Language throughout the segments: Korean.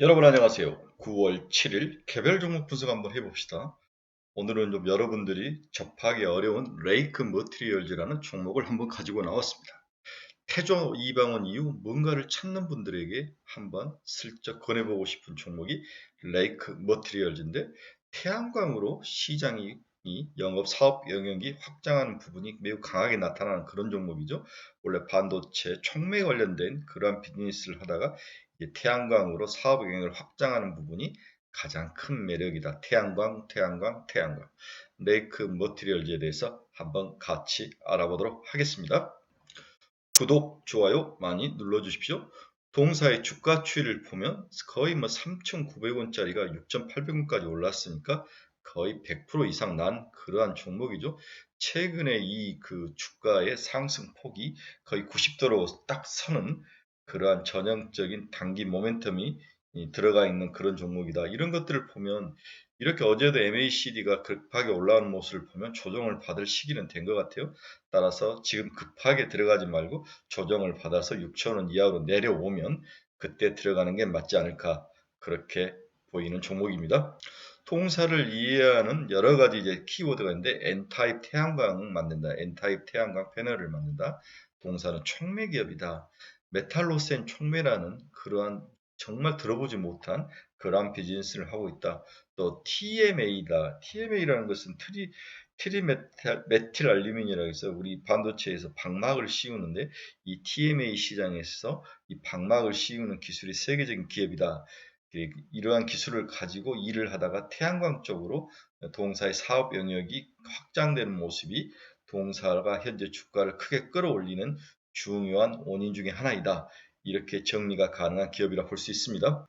여러분 안녕하세요. 9월 7일 개별 종목 분석 한번 해봅시다. 오늘은 좀 여러분들이 접하기 어려운 레이크 머티리얼즈라는 종목을 한번 가지고 나왔습니다. 태조 이방원 이후 뭔가를 찾는 분들에게 한번 슬쩍 권해보고 싶은 종목이 레이크 머티리얼즈인데 태양광으로 시장이 이 영업 사업 영역이 확장하는 부분이 매우 강하게 나타나는 그런 종목이죠. 원래 반도체 촉매 관련된 그러한 비즈니스를 하다가 태양광으로 사업 영역을 확장하는 부분이 가장 큰 매력이다. 태양광, 태양광, 태양광. 레이크 머티리얼즈에 대해서 한번 같이 알아보도록 하겠습니다. 구독, 좋아요 많이 눌러주십시오. 동사의 주가 추이를 보면 거의 뭐 3,900원짜리가 6,800원까지 올랐으니까 거의 100% 이상 난 그러한 종목이죠. 최근에 이 그 주가의 상승 폭이 거의 90도로 딱 서는 그러한 전형적인 단기 모멘텀이 들어가 있는 그런 종목이다. 이런 것들을 보면 이렇게 어제도 MACD가 급하게 올라오는 모습을 보면 조정을 받을 시기는 된 것 같아요. 따라서 지금 급하게 들어가지 말고 조정을 받아서 6천원 이하로 내려오면 그때 들어가는 게 맞지 않을까 그렇게 보이는 종목입니다. 통사를 이해하는 여러 가지 이제 키워드가 있는데 N타입 태양광 만든다. N타입 태양광 패널을 만든다. 동사는 촉매 기업이다. 메탈로 센 촉매라는 그러한 정말 들어보지 못한 그러한 비즈니스를 하고 있다. 또 TMA다. TMA라는 것은 트리 트리메탈 메틸 알루미늄이라고 해서 우리 반도체에서 방막을 씌우는데 이 TMA 시장에서 이 방막을 씌우는 기술이 세계적인 기업이다. 이러한 기술을 가지고 일을 하다가 태양광 쪽으로 동사의 사업 영역이 확장되는 모습이 동사가 현재 주가를 크게 끌어올리는 중요한 원인 중의 하나이다. 이렇게 정리가 가능한 기업이라 볼 수 있습니다.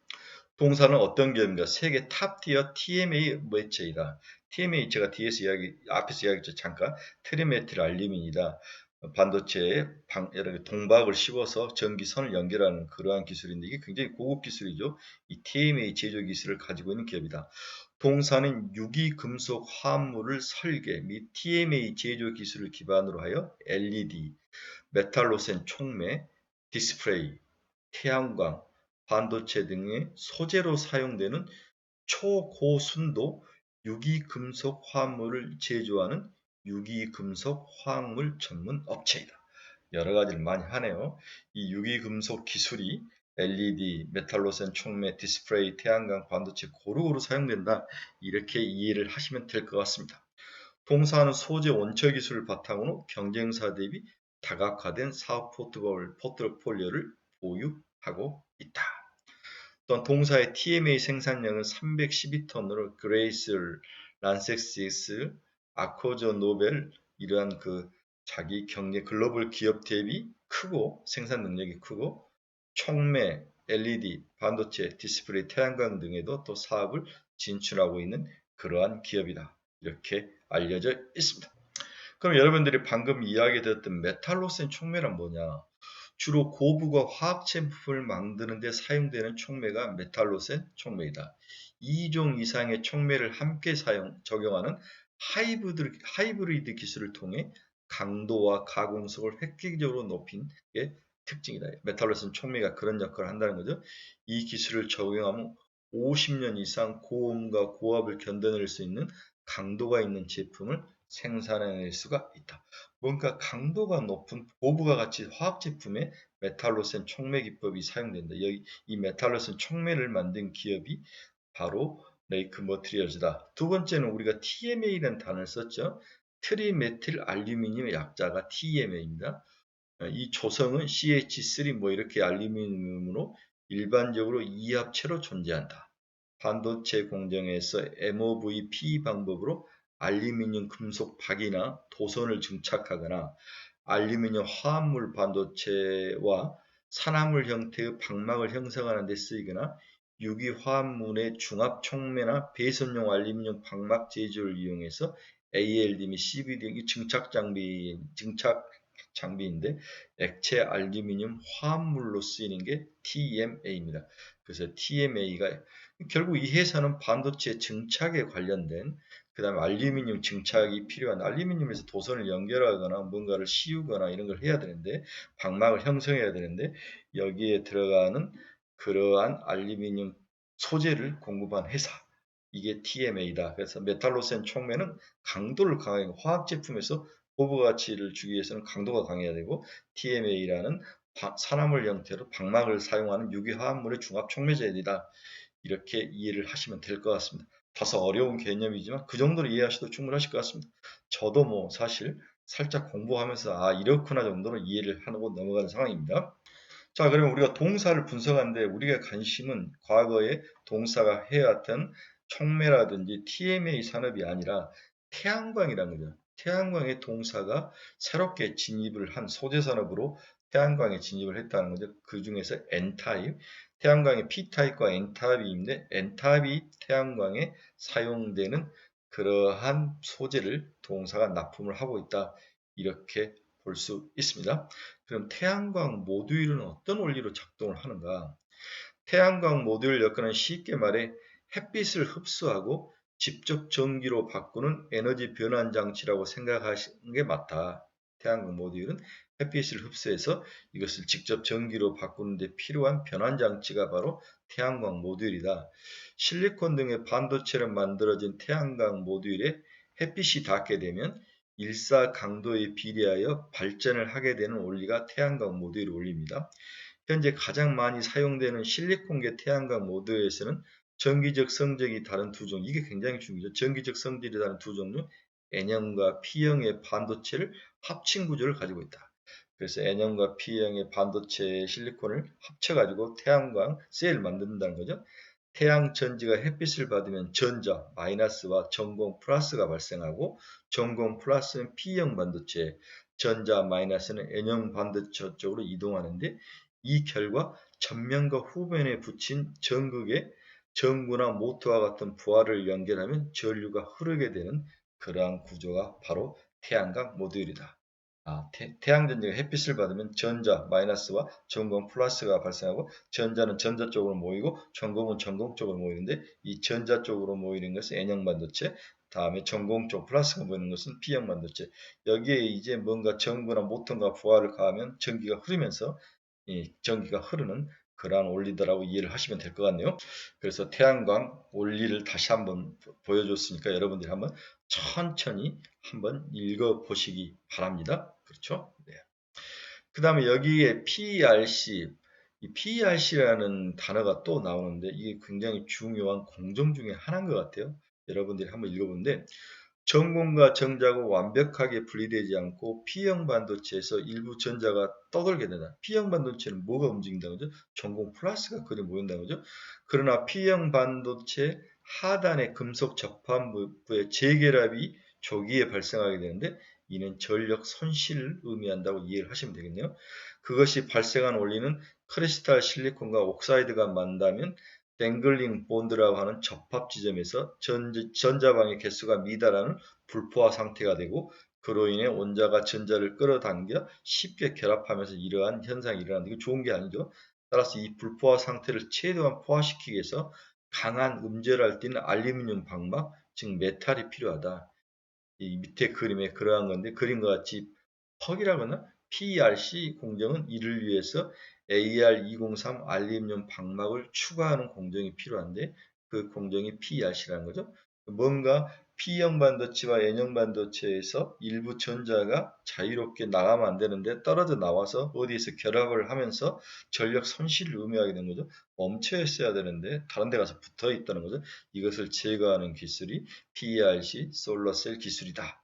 동사는 어떤 기업인가? 세계 탑티어 TMA 매체이다. TMA 제가 뒤에서 이야기, 앞에서 이야기했죠. 잠깐. 트리메틸 알루민이다. 반도체에 방, 동박을 씹어서 전기선을 연결하는 그러한 기술인데 이게 굉장히 고급 기술이죠. 이 TMA 제조 기술을 가지고 있는 기업이다. 동사는 유기금속 화합물을 설계 및 TMA 제조 기술을 기반으로 하여 LED, 메탈로 센 촉매, 디스플레이, 태양광, 반도체 등의 소재로 사용되는 초고순도 유기금속 화합물을 제조하는 유기금속 화학물 전문 업체이다. 여러 가지를 많이 하네요. 이 유기금속 기술이 LED, 메탈로센 촉매, 디스플레이, 태양광, 반도체 고루고루 사용된다. 이렇게 이해를 하시면 될 것 같습니다. 동사하는 소재 원처 기술을 바탕으로 경쟁사 대비 다각화된 사업 포트폴리오를 보유하고 있다. 또한 동사의 TMA 생산량은 312톤으로 그레이슬, 란섹시스, 아코저 노벨 이러한 그 자기 경제 글로벌 기업 대비 크고 생산 능력이 크고 촉매, LED, 반도체, 디스플레이, 태양광 등에도 또 사업을 진출하고 있는 그러한 기업이다. 이렇게 알려져 있습니다. 그럼 여러분들이 방금 이야기 드렸던 메탈로 센 촉매란 뭐냐? 주로 고부가 화학 제품을 만드는 데 사용되는 촉매가 메탈로 센 촉매이다. 2종 이상의 촉매를 함께 사용, 적용하는 하이브드, 하이브리드 기술을 통해 강도와 가공성을 획기적으로 높인 게 특징이다. 메탈로슨 촉매가 그런 역할을 한다는 거죠. 이 기술을 적용하면 50년 이상 고음과 고압을 견뎌낼 수 있는 강도가 있는 제품을 생산해낼 수가 있다. 뭔가 강도가 높은 고부가 같이 화학 제품에 메탈로센 촉매 기법이 사용된다. 여기 이 메탈로센 촉매를 만든 기업이 바로 레이크 머트리얼즈다. 두 번째는 우리가 TMA라는 단어를 썼죠. 트리메틸 알루미늄의 약자가 TMA입니다. 이 조성은 CH3 뭐 이렇게 알루미늄으로 일반적으로 이합체로 존재한다. 반도체 공정에서 MOVP 방법으로 알루미늄 금속 박이나 도선을 증착하거나 알루미늄 화합물 반도체와 산화물 형태의 방막을 형성하는 데 쓰이거나 유기화합물의 중합촉매나 배선용 알루미늄 방막 제조를 이용해서 ALD 및 CVD 이 증착 장비 증착 장비인데 액체 알루미늄 화합물로 쓰이는 게 TMA입니다. 그래서 TMA가 결국 이 회사는 반도체 증착에 관련된 그 다음에 알루미늄 증착이 필요한 알루미늄에서 도선을 연결하거나 뭔가를 씌우거나 이런 걸 해야 되는데 방막을 형성해야 되는데 여기에 들어가는 그러한 알루미늄 소재를 공급한 회사. 이게 TMA다. 그래서 메탈로센 촉매는 강도를 강하게 화학 제품에서 고부 가치를 주기 위해서는 강도가 강해야 되고 TMA라는 산화물 형태로 방막을 사용하는 유기화합물의 중합 촉매제이다. 이렇게 이해를 하시면 될 것 같습니다. 다소 어려운 개념이지만 그 정도로 이해하셔도 충분하실 것 같습니다. 저도 뭐 사실 살짝 공부하면서 아 이렇구나 정도로 이해를 하고 넘어가는 상황입니다. 자 그러면 우리가 동사를 분석하는데 우리가 관심은 과거에 동사가 해왔던 촉매라든지 TMA 산업이 아니라 태양광이라는 거죠. 태양광의 동사가 새롭게 진입을 한 소재 산업으로 태양광에 진입을 했다는 거죠. 그 중에서 N타입, 태양광의 P타입과 N타입이 있는데 N타입이 태양광에 사용되는 그러한 소재를 동사가 납품을 하고 있다. 이렇게 볼 수 있습니다. 그럼 태양광 모듈은 어떤 원리로 작동을 하는가? 태양광 모듈 여건은 쉽게 말해 햇빛을 흡수하고 직접 전기로 바꾸는 에너지 변환 장치라고 생각하시는 게 맞다. 태양광 모듈은 햇빛을 흡수해서 이것을 직접 전기로 바꾸는 데 필요한 변환 장치가 바로 태양광 모듈이다. 실리콘 등의 반도체로 만들어진 태양광 모듈에 햇빛이 닿게 되면 일사 강도에 비례하여 발전을 하게 되는 원리가 태양광 모듈의 원리입니다. 현재 가장 많이 사용되는 실리콘계 태양광 모듈에서는 전기적 성적이 다른 두 종류, 이게 굉장히 중요하죠. 전기적 성질이 다른 두 종류, N형과 P형의 반도체를 합친 구조를 가지고 있다. 그래서 N형과 P형의 반도체 실리콘을 합쳐가지고 태양광 셀을 만든다는 거죠. 태양 전지가 햇빛을 받으면 전자 마이너스와 전공 플러스가 발생하고 전공 플러스는 P형 반도체, 전자 마이너스는 N형 반도체 쪽으로 이동하는데 이 결과 전면과 후면에 붙인 전극에 전구나 모터와 같은 부하를 연결하면 전류가 흐르게 되는 그러한 구조가 바로 태양광 모듈이다. 아, 태, 양전지가 햇빛을 받으면 전자 마이너스와 전공 플러스가 발생하고 전자는 전자 쪽으로 모이고 전공은 전공 쪽으로 모이는데 이 전자 쪽으로 모이는 것은 N형 반도체 다음에 전공 쪽 플러스가 모이는 것은 P형 반도체 여기에 이제 뭔가 전구나 모터가 부하를 가하면 전기가 흐르면서 이 전기가 흐르는 그러한 원리더라고 이해를 하시면 될 것 같네요. 그래서 태양광 원리를 다시 한번 보여줬으니까 여러분들이 한번 천천히 한번 읽어보시기 바랍니다. 그렇죠? 네. 그 다음에 여기에 PRC, 이 PRC라는 단어가 또 나오는데 이게 굉장히 중요한 공정 중에 하나인 것 같아요. 여러분들이 한번 읽어보는데 전공과 정자가 완벽하게 분리되지 않고 P형 반도체에서 일부 전자가 떠돌게 된다. P형 반도체는 뭐가 움직인다는 거죠? 전공 플러스가 그리 모인다는 거죠. 그러나 P형 반도체 하단의 금속 접합부의 재결합이 조기에 발생하게 되는데 이는 전력 손실을 의미한다고 이해를 하시면 되겠네요. 그것이 발생한 원리는 크리스탈 실리콘과 옥사이드가 만나면 댕글링 본드라고 하는 접합 지점에서 전자방의 개수가 미달하는 불포화 상태가 되고 그로 인해 원자가 전자를 끌어당겨 쉽게 결합하면서 이러한 현상이 일어나는 게 좋은 게 아니죠. 따라서 이 불포화 상태를 최대한 포화시키기 위해서 강한 음절할 때는 알루미늄 방막, 즉 메탈이 필요하다. 이 밑에 그림에 그러한 건데 그림과 같이 퍽이라거나 PRC 공정은 이를 위해서 AR203 알림륨 방막을 추가하는 공정이 필요한데 그 공정이 PRC라는 거죠. 뭔가 P형 반도체와 N형 반도체에서 일부 전자가 자유롭게 나가면 안 되는데 떨어져 나와서 어디에서 결합을 하면서 전력 손실을 의미하게 된 거죠. 멈춰 있어야 되는데 다른 데 가서 붙어 있다는 거죠. 이것을 제거하는 기술이 PRC 솔러셀 기술이다.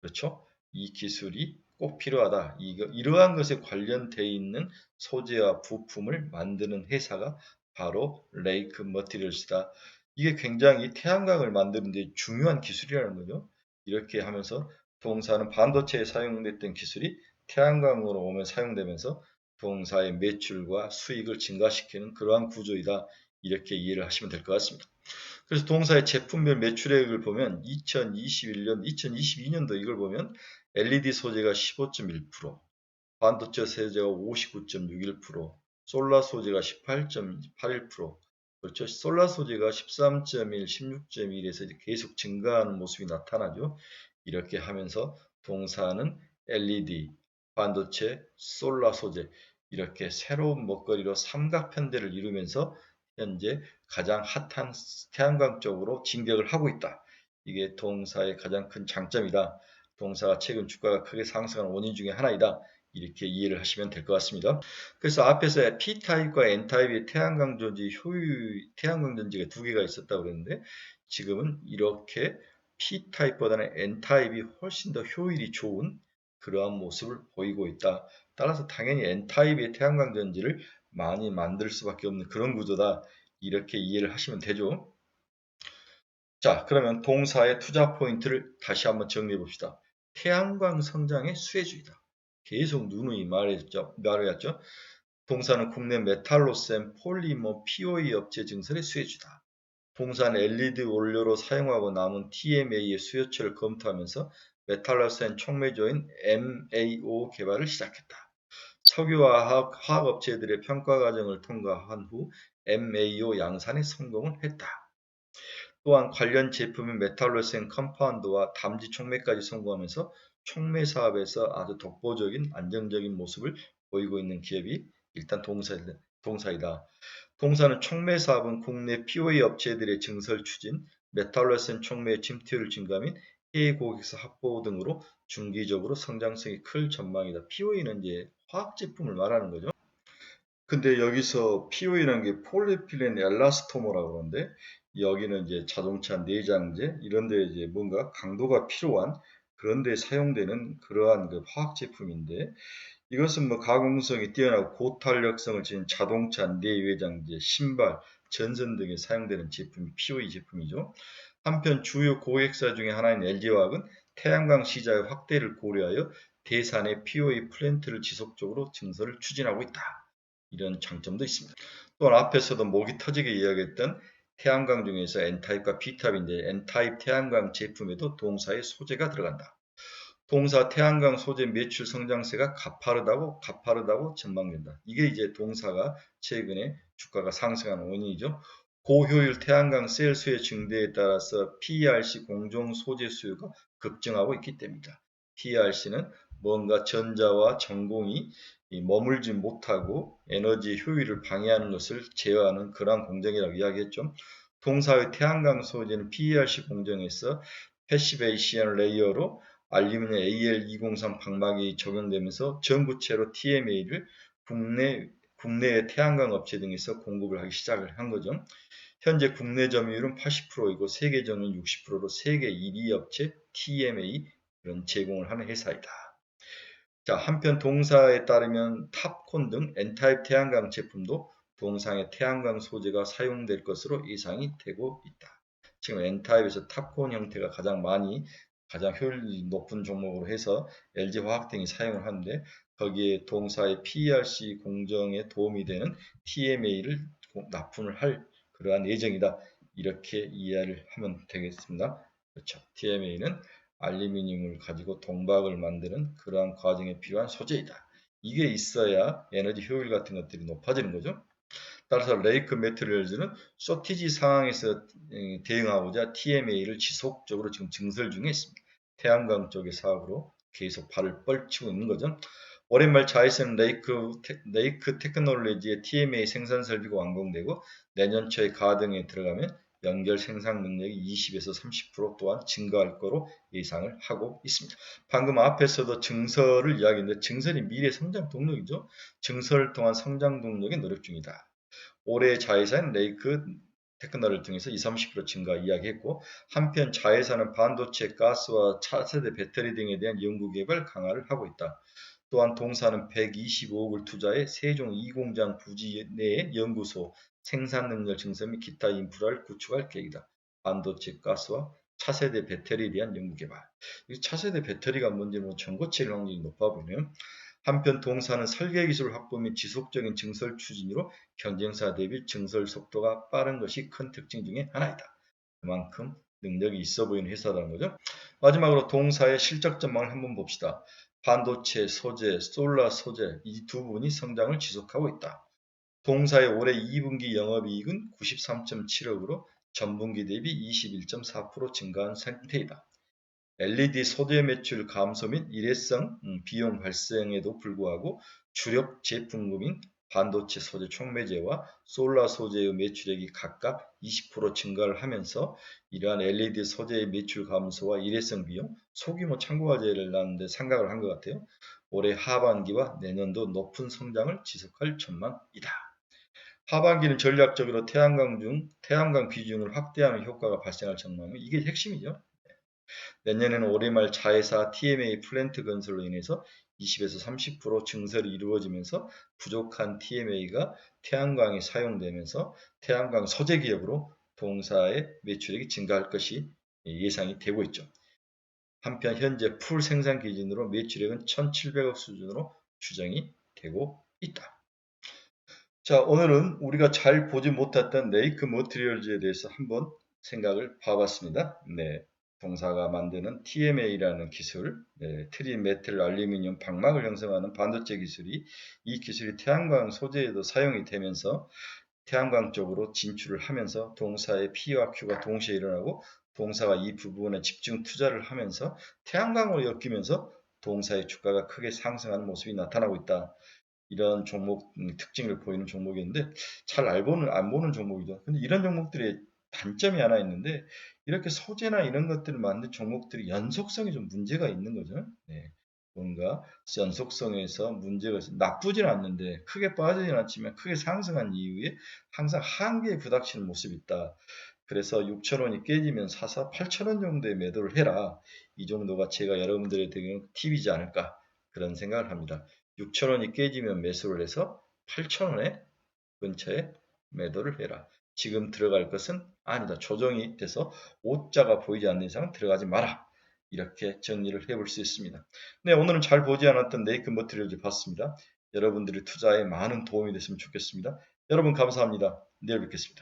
그렇죠? 이 기술이 꼭 필요하다. 이거, 이러한 것에 관련되어 있는 소재와 부품을 만드는 회사가 바로 레이크 머티리얼스다. 이게 굉장히 태양광을 만드는 데 중요한 기술이라는 거죠. 이렇게 하면서 동사는 반도체에 사용됐던 기술이 태양광으로 오면 사용되면서 동사의 매출과 수익을 증가시키는 그러한 구조이다. 이렇게 이해를 하시면 될 것 같습니다. 그래서 동사의 제품별 매출액을 보면 2021년, 2022년도 이걸 보면 LED 소재가 15.1%, 반도체 소재가 59.61%, 솔라 소재가 18.81%, 그렇죠. 솔라 소재가 13.1, 16.1에서 계속 증가하는 모습이 나타나죠. 이렇게 하면서 동사는 LED, 반도체, 솔라 소재 이렇게 새로운 먹거리로 삼각편대를 이루면서 현재 가장 핫한 태양광 쪽으로 진격을 하고 있다. 이게 동사의 가장 큰 장점이다. 동사가 최근 주가가 크게 상승하는 원인 중에 하나이다. 이렇게 이해를 하시면 될 것 같습니다. 그래서 앞에서 P타입과 N타입의 태양광 전지 효율, 태양광 전지가 두 개가 있었다고 그랬는데 지금은 이렇게 P타입보다는 N타입이 훨씬 더 효율이 좋은 그러한 모습을 보이고 있다. 따라서 당연히 N타입의 태양광 전지를 많이 만들 수밖에 없는 그런 구조다. 이렇게 이해를 하시면 되죠. 자, 그러면 동사의 투자 포인트를 다시 한번 정리해 봅시다. 태양광 성장의 수혜주의다. 계속 누누이 말했죠. 말해왔죠. 동사는 국내 메탈로셈 폴리머 POE 업체 증설의 수혜주다. 동사는 LED 원료로 사용하고 남은 TMA의 수요처를 검토하면서 메탈로셈 촉매조인 MAO 개발을 시작했다. 석유화학 화학업체들의 평가 과정을 통과한 후 MAO 양산에 성공을 했다. 또한 관련 제품인 메탈로센 컴파운드와 담지 촉매까지 성공하면서 촉매 사업에서 아주 독보적인 안정적인 모습을 보이고 있는 기업이 일단 동사, 동사이다. 동사는 촉매 사업은 국내 POA 업체들의 증설 추진, 메탈로센 촉매의 침투율 증가 및 해외 고객사 확보 등으로 중기적으로 성장성이 클 전망이다. POA는 이제 화학 제품을 말하는 거죠. 근데 여기서 POA라는 게 폴리필렌 엘라스토머라고 그러는데 여기는 이제 자동차 내장재 이런 데 이제 뭔가 강도가 필요한 그런 데 사용되는 그러한 그 화학 제품인데 이것은 뭐 가공성이 뛰어나고 고탄력성을 지닌 자동차 내외장재, 신발, 전선 등에 사용되는 제품이 POE 제품이죠. 한편 주요 고객사 중에 하나인 LG화학은 태양광 시장의 확대를 고려하여 대산의 POE 플랜트를 지속적으로 증설을 추진하고 있다. 이런 장점도 있습니다. 또한 앞에서도 목이 터지게 이야기했던 태양광 중에서 N타입과 P타입인데 N타입 태양광 제품에도 동사의 소재가 들어간다. 동사 태양광 소재 매출 성장세가 가파르다고 가파르다고 전망된다. 이게 이제 동사가 최근에 주가가 상승하는 원인이죠. 고효율 태양광 셀 수의 증대에 따라서 PERC 공정 소재 수요가 급증하고 있기 때문이다. PERC는 뭔가 전자와 전공이 머물지 못하고 에너지 효율을 방해하는 것을 제어하는 그러한 공정이라고 이야기했죠. 동사의 태양광 소재는 PERC 공정에서 패시베이시언 레이어로 알루미늄 AL203 방막이 적용되면서 전구체로 TMA를 국내 국내의 태양광 업체 등에서 공급을 하기 시작을 한 거죠. 현재 국내 점유율은 80%이고 세계 점유율 60%로 세계 1위 업체 TMA 이런 제공을 하는 회사이다. 자, 한편 동사에 따르면 탑콘 등 N타입 태양광 제품도 동상의 태양광 소재가 사용될 것으로 예상이 되고 있다. 지금 N타입에서 탑콘 형태가 가장 많이 가장 효율이 높은 종목으로 해서 LG화학 등이 사용을 하는데 거기에 동사의 PERC 공정에 도움이 되는 TMA를 납품을 할 그러한 예정이다. 이렇게 이해를 하면 되겠습니다. 그렇죠. TMA는 알루미늄을 가지고 동박을 만드는 그러한 과정에 필요한 소재이다. 이게 있어야 에너지 효율 같은 것들이 높아지는 거죠. 따라서 레이크 메트리얼즈는 쇼티지 상황에서 대응하고자 TMA를 지속적으로 지금 증설 중에 있습니다. 태양광 쪽의 사업으로 계속 발을 뻘치고 있는 거죠. 올해 말 자이슨 레이크, 테, 레이크 테크놀로지의 TMA 생산 설비가 완공되고 내년 초에 가동에 들어가면 연결 생산 능력이 20에서 30% 또한 증가할 거로 예상을 하고 있습니다. 방금 앞에서도 증설을 이야기했는데 증설이 미래 성장 동력이죠. 증설을 통한 성장 동력에 노력 중이다. 올해 자회사인 레이크 테크널을 통해서 20, 30% 증가 이야기했고 한편 자회사는 반도체, 가스와 차세대 배터리 등에 대한 연구개발 강화를 하고 있다. 또한 동사는 125억을 투자해 세종 2공장 부지 내에 연구소, 생산 능력 증설 및 기타 인프라를 구축할 계획이다. 반도체, 가스와 차세대 배터리에 대한 연구 개발. 차세대 배터리가 뭔지 뭐 전고체 확률이 높아 보이네요. 한편 동사는 설계 기술 확보 및 지속적인 증설 추진으로 경쟁사 대비 증설 속도가 빠른 것이 큰 특징 중의 하나이다. 그만큼 능력이 있어 보이는 회사라는 거죠. 마지막으로 동사의 실적 전망을 한번 봅시다. 반도체, 소재, 솔라 소재 이 두 부분이 성장을 지속하고 있다. 동사의 올해 2분기 영업이익은 93.7억으로 전분기 대비 21.4% 증가한 상태이다. LED 소재 매출 감소 및 일회성 음, 비용 발생에도 불구하고 주력 제품군인 반도체 소재 촉매제와 솔라 소재의 매출액이 각각 20% 증가를 하면서 이러한 LED 소재의 매출 감소와 일회성 비용, 소규모 창고 과제를 낳는데 생각을 한 것 같아요. 올해 하반기와 내년도 높은 성장을 지속할 전망이다. 하반기는 전략적으로 태양광 중 태양광 비중을 확대하는 효과가 발생할 전망이 이게 핵심이죠. 내년에는 올해 말 자회사 TMA 플랜트 건설로 인해서 20에서 30% 증설이 이루어지면서 부족한 TMA가 태양광에 사용되면서 태양광 소재 기업으로 동사의 매출액이 증가할 것이 예상이 되고 있죠. 한편 현재 풀 생산 기준으로 매출액은 1,700억 수준으로 추정이 되고 있다. 자, 오늘은 우리가 잘 보지 못했던 레이크 머티리얼즈에 대해서 한번 생각을 봐봤습니다. 네. 동사가 만드는 TMA라는 기술, 네, 트리메틀 알루미늄 방막을 형성하는 반도체 기술이 이 기술이 태양광 소재에도 사용이 되면서 태양광 쪽으로 진출을 하면서 동사의 P와 Q가 동시에 일어나고 동사가 이 부분에 집중 투자를 하면서 태양광으로 엮이면서 동사의 주가가 크게 상승하는 모습이 나타나고 있다. 이런 종목 음, 특징을 보이는 종목인데 잘 알고는 안 보는 종목이죠. 근데 이런 종목들의 단점이 하나 있는데 이렇게 소재나 이런 것들을 만든 종목들이 연속성이 좀 문제가 있는 거죠. 네. 뭔가 연속성에서 문제가 있어 나쁘진 않는데 크게 빠지진 않지만 크게 상승한 이후에 항상 한계에 부닥치는 모습이 있다. 그래서 6천원이 깨지면 사서 8천원 정도의 매도를 해라. 이 정도가 제가 여러분들에게 팁이지 않을까 그런 생각을 합니다. 6천원이 깨지면 매수를 해서 8천원에 근처에 매도를 해라. 지금 들어갈 것은 아니다. 조정이 돼서 5자가 보이지 않는 이상 들어가지 마라. 이렇게 정리를 해볼 수 있습니다. 네, 오늘은 잘 보지 않았던 네이크 머티리얼즈 봤습니다. 여러분들의 투자에 많은 도움이 됐으면 좋겠습니다. 여러분 감사합니다. 내일 뵙겠습니다.